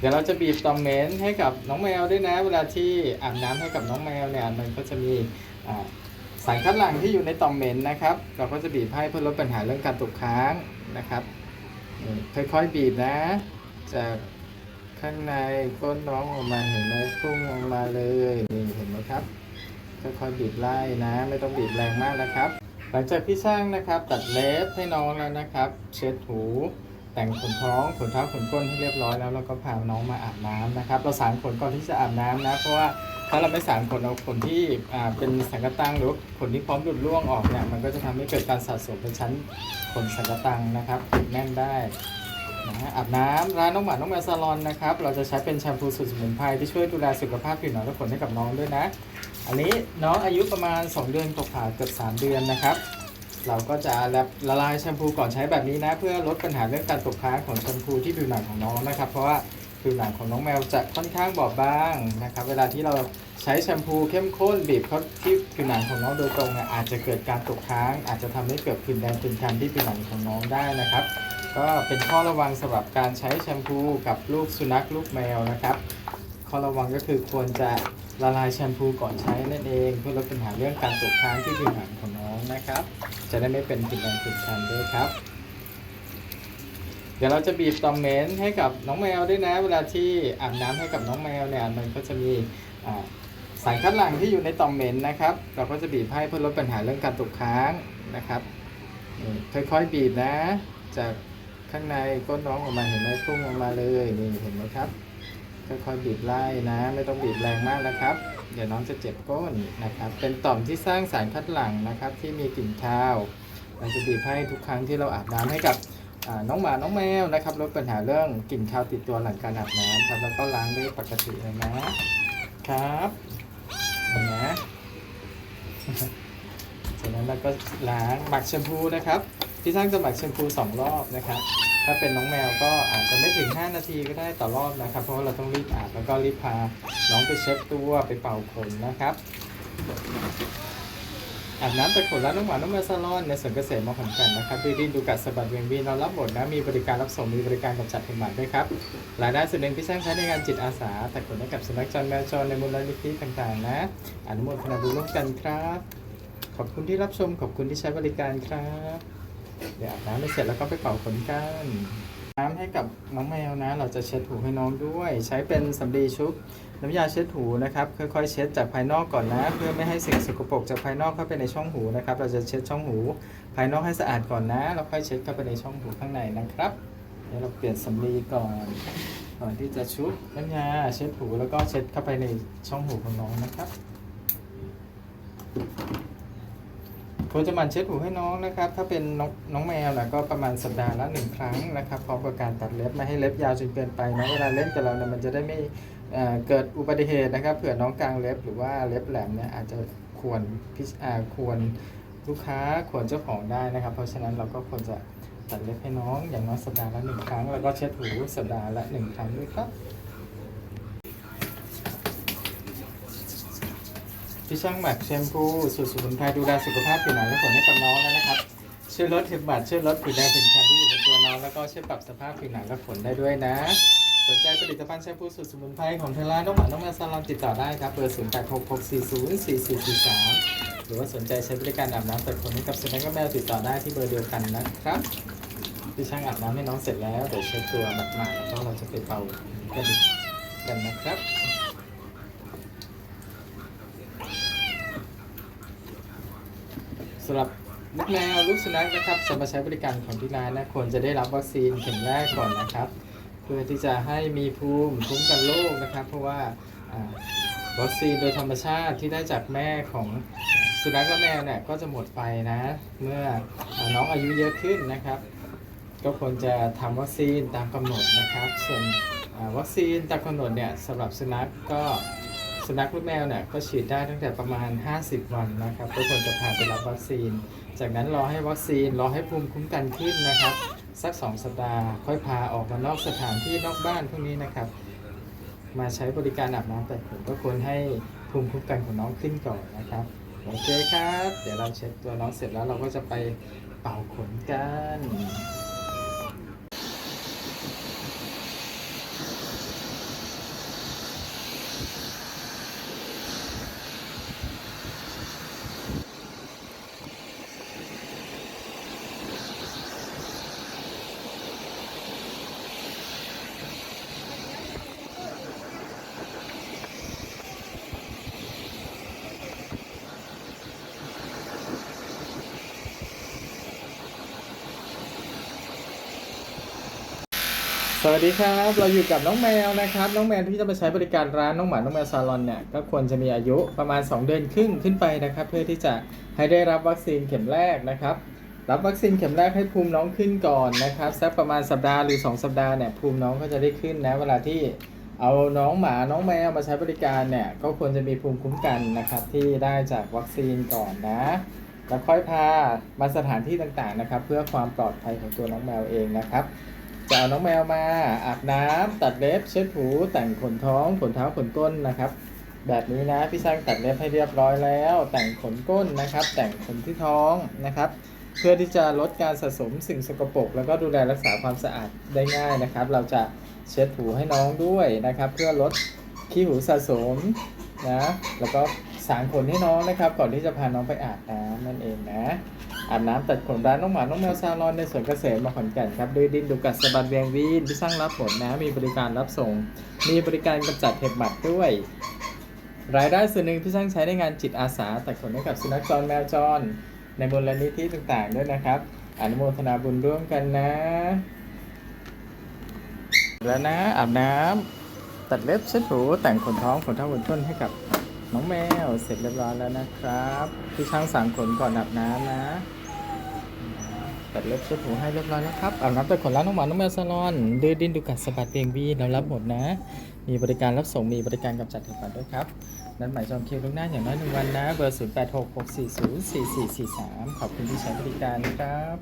เดี๋ยวเราจะบีบตอมเม็นให้กับน้องแมวด้วยนะ เวลาที่อาบน้ำให้กับน้องแมวเนี่ยมันก็จะมีสารคัดหลั่งที่อยู่ในตอมเม็นนะครับ เราก็จะบีบให้เพื่อลดปัญหาเรื่องการตกค้างนะครับค่อยๆบีบนะ จากข้างในก้นน้องออกมาเห็นไหมพุ่งออกมาเลยนี่เห็นไหมครับค่อยๆบีบไล่นะ ไม่ต้องบีบแรงมากนะครับ หลังจากพี่ช่างนะครับ ตัดเล็บให้น้องแล้วนะครับ เช็ดหู แต่งขนท้องขนเท้าขนก้นให้เรียบร้อยแล้วเราก็พาน้องมาอาบน้ำนะครับ เราสางขนก่อนที่จะอาบน้ำนะ เพราะว่าถ้าเราไม่สางขนเอาขนที่เป็นสังกะตังหรือขนที่พร้อมหลุดร่วงออกเนี่ยมันก็จะทำให้เกิดการสะสมเป็นชั้นขนสังกะตังนะครับติดแน่นได้นะอาบน้ำร้านน้องหมาน้องแมวซาลอนนะครับ เราจะใช้เป็นแชมพูสูตรสมุนไพรที่ช่วยดูแลสุขภาพผิวหนังและขนให้กับน้องด้วยนะ อันนี้น้องอายุประมาณ 2 เดือนตกผ่าเกือบ3 เดือนนะครับ เราก็จะละละลายแชมพูก่อนใช้แบบนี้นะ เพื่อลดปัญหาเรื่องการตกค้างของแชมพูที่ผิวหนังของน้องนะครับ เพราะว่าผิวหนังของน้องแมวจะค่อนข้างบอบบางนะครับ เวลาที่เราใช้แชมพูเข้มข้นบีบเข้าที่ผิวหนังของน้องโดยตรงเนี่ยอาจจะเกิดการตกค้าง อาจจะทำให้เกิดผื่นแดงผื่นคันที่ผิวหนังของน้องได้นะครับ ก็เป็นข้อระวังสำหรับการใช้แชมพูกับลูกสุนัขลูกแมวนะครับ ข้อระวังก็คือควรจะละลายแชมพูก่อนใช้นั่นเองเพื่อลดปัญหาเรื่องการตกค้างที่ผิวหนังของน้องนะครับ จะได้ไม่เป็นผิดแรงผิดคันด้วยครับ เดี๋ยวเราจะบีบตอมเหม็นให้กับน้องแมวด้วยนะ เวลาที่อาบน้ำให้กับน้องแมวเนี่ยมันก็จะมีสารคัดหลั่งที่อยู่ในตอมเหม็นนะครับ เราก็จะบีบให้เพื่อลดปัญหาเรื่องการตกค้างนะครับค่อยๆบีบนะ จากข้างในก้นน้องออกมาเห็นไหมพุ่งออกมาเลยนี่เห็นไหมครับ ค่อยๆบีบไล่นะ ไม่ต้องบีบแรงมากนะครับ เดี๋ยวน้องจะเจ็บก้นนะครับ เป็นต่อมที่สร้างสารคัดหลั่งนะครับ ที่มีกลิ่นคาว เราจะบีบให้ทุกครั้งที่เราอาบน้ำให้กับน้องหมา น้องแมวนะครับ ลดปัญหาเรื่องกลิ่นคาวติดตัวหลังการอาบน้ำครับ แล้วก็ล้างด้วยปกติเลยนะครับนะจากนั้นเราก็ล้างหมักแชมพูนะครับที่สร้างจะหมักแชมพูสองรอบนะครับ ถ้าเป็นน้องแมวก็อาจจะไม่ถึง 5 นาทีก็ได้ต่อรอบนะครับ เพราะว่าเราต้องรีบอาบแล้วก็รีบพาน้องไปเช็ดตัวไปเป่าขนนะครับอาบน้ำแต่ขนแล้วน้องหมานน้องแมวซาลอนในสวนเกษตรมาขอนแก่นนะครับดีดีดูกัดสะบัดเวียงวีเรารับหมดนะมีบริการรับส่งมีบริการกำจัดเห็บหมัดด้วยครับรายได้ส่วนหนึ่งที่สร้างใช้ในงานจิตอาสาแต่ขนให้กับสุนัขจรแมวจรในมูลนิธิต่างๆ นะอนุโมทนาบุญร่วมกันครับ ขอบคุณที่รับชมขอบคุณที่ใช้บริการครับ เดี๋ยวอาบน้ำไม่เสร็จแล้วก็ไปเป่าขนกันน้ำให้กับน้องแมวนะ เราจะเช็ดหูให้น้องด้วย ใช้เป็นสำลีชุบน้ำยาเช็ดหูนะครับค่อยๆเช็ดจากภายนอกก่อนนะ เพื่อไม่ให้สิ่งสกปรกจากภายนอกเข้าไปในช่องหูนะครับ เราจะเช็ดช่องหู ภายนอกให้สะอาดก่อนนะแล้วค่อยเช็ดเข้าไปในช่องหูข้างในนะครับเดี๋ยวเราเปลี่ยนสำลีก่อนก่อนที่จะชุบน้ำยาเช็ดหูแล้วก็เช็ดเข้าไปในช่องหูของน้องนะครับ ควรจะมันเช็ดหูให้น้องนะครับ ถ้าเป็นน้องน้องแมวนะก็ประมาณสัปดาห์ละหนึ่งครั้งนะครับพร้อมกับการตัดเล็บไม่ให้เล็บยาวจนเกินไปนะเวลาเล่นกับเราเนี่ยมันจะได้ไม่เเกิดอุบัติเหตุนะครับเผื่อน้องกลางเล็บหรือว่าเล็บแหลมเนี่ยอาจจะควรพิจอ่าควรลูกค้าควรเจ้าของได้นะครับ เพราะฉะนั้นเราก็ควรจะตัดเล็บให้น้องอย่างน้อยสัปดาห์ละหนึ่งครั้ง แล้วก็เช็ดหูสัปดาห์ละหนึ่งครั้งด้วยครับ ที่ช่างหมักแชมพูสูตรสมุนไพรดูแลสุขภาพผิวหนังและขนให้กับน้องแล้วนะครับ ช่วยลดเห็บหมัดช่วยลดผื่นแดงผื่นคันที่อยู่บนตัวน้องแล้วก็ช่วยปรับสภาพผิวหนังและขนได้ด้วยนะ สนใจผลิตภัณฑ์แชมพูสูตรสมุนไพรของเทาร้านน้องหมาน้องแมวซาลอนติดต่อได้ครับเบอร์0 8 6 6 4 0 4 4 4 3 หรือว่าสนใจใช้บริการอาบน้ำตัดขนให้กับสุนัขและแมวติดต่อได้ที่เบอร์เดียวกันนะครับที่ช่างอาบน้ำให้น้องเสร็จแล้วเดี๋ยวเช็ดตัวหมาดๆแล้วก็เราจะไปเป่ากันกันนะครับำหรับลูกแมวลูกสุนัขนะครับจะมาใช้บริการของที่ร้านนะควรจะได้รับวัคซีนเข็มแรกก่อนนะครับ เพื่อที่จะให้มีภูมิคุ้มกันโรคนะครับ เพราะว่าวัคซีนโดยธรรมชาติที่ได้จากแม่ของสุนัขและแมวเนี่ยก็จะหมดไปนะ เมื่ออน้องอายุเยอะขึ้นนะครับ ก็ควรจะทำวัคซีนตามกำหนดนะครับ ส่วนวัคซีนตามกำหนดเนี่ยสำหรับสุนัขก็ สุนัขหรือแมวเนี่ยก็ฉีดได้ตั้งแต่ประมาณ 50 วันนะครับก็ควรจะพาไปรับวัคซีน จากนั้นรอให้วัคซีนรอให้ภูมิคุ้มกันขึ้นนะครับ สัก 2 สัปดาห์ค่อยพาออกมานอกสถานที่นอกบ้านพวกนี้นะครับ มาใช้บริการอาบน้ำแต่ผมก็ควรให้ภูมิคุ้มกันของน้องขึ้นก่อนนะครับโอเคครับ เดี๋ยวเราเช็ดตัวน้องเสร็จแล้วเราก็จะไปเป่าขนกัน สวัสดีครับ เราอยู่กับน้องแมวนะครับ น้องแมวที่จะมาใช้บริการร้านน้องหมา น้องแมวซาลอนเนี่ย ก็ควรจะมีอายุประมาณ 2 เดือนครึ่งขึ้นไปนะครับ เพื่อที่จะให้ได้รับวัคซีนเข็มแรกนะครับ รับวัคซีนเข็มแรกให้ภูมิน้องขึ้นก่อนนะครับสักประมาณสัปดาห์หรือ 2 สัปดาห์เนี่ยภูมิน้องก็จะได้ขึ้นนะเวลาที่เอาน้องหมาน้องแมวมาใช้บริการเนี่ยก็ควรจะมีภูมิคุ้มกันนะครับที่ได้จากวัคซีนก่อนนะแล้วค่อยพามาสถานที่ต่างๆนะครับ เพื่อความปลอดภัยของตัวน้องแมวเองนะครับ จะเอาน้องแมวมาอาบน้ำตัดเล็บเช็ดหูแต่งขนท้องขนเท้าขนก้นนะครับ แบบนี้นะพี่ช่างตัดเล็บให้เรียบร้อยแล้ว แต่งขนก้นนะครับ แต่งขนที่ท้องนะครับ เพื่อที่จะลดการสะสมสิ่งสกปรกแล้วก็ดูแลรักษาความสะอาดได้ง่ายนะครับ เราจะเช็ดหูให้น้องด้วยนะครับ เพื่อลดขี้หูสะสมนะแล้วก็สางขนให้น้องนะครับ ก่อนที่จะพาน้องไปอาบน้ำนั่นเองนะ อาบน้ำตัดขนร้านน้องหมาน้องแมวซาลอนในสวนเกษตรมาขอนแก่นครับด้วยดินดูกัดสะบัดเวียงวีนที่สร้างรับผลนะมีบริการรับส่ง มีบริการกำจัดเห็บหมัดด้วย รายได้ส่วนหนึ่งพี่ช่างใช้ในงานจิตอาสาตัดขนให้กับสุนัขจรแมวจร ในมูลนิธิต่างๆ ด้วยนะครับอนุโมทนาบุญร่วมกันนะ แล้วนะอาบน้ำตัดเล็บเช็ดหูแต่งขนท้องขนเท้าขนต้นให้กับน้องแมวเสร็จเรียบร้อยแล้วนะครับ พี่ช่างสางขนก่อนอาบน้ำนะ ตัดเล็บเช็ดหูให้เรียบร้อยแล้วครับอาบน้ำตัดขนร้านน้องหมาน้องแมวซาลอนดื้อดิ้นดูกัดสะบัดเตียงวีเรารับหมดนะ มีบริการรับส่งมีบริการกำจัดเห็บหมัดด้วยครับนั้นหมายจองคิวล่วงหน้าอย่างน้อยหนึ่งวันนะ เบอร์ 0 8 6 6 4 0 4 4 4 3 ขอบคุณที่ใช้บริการนะครับ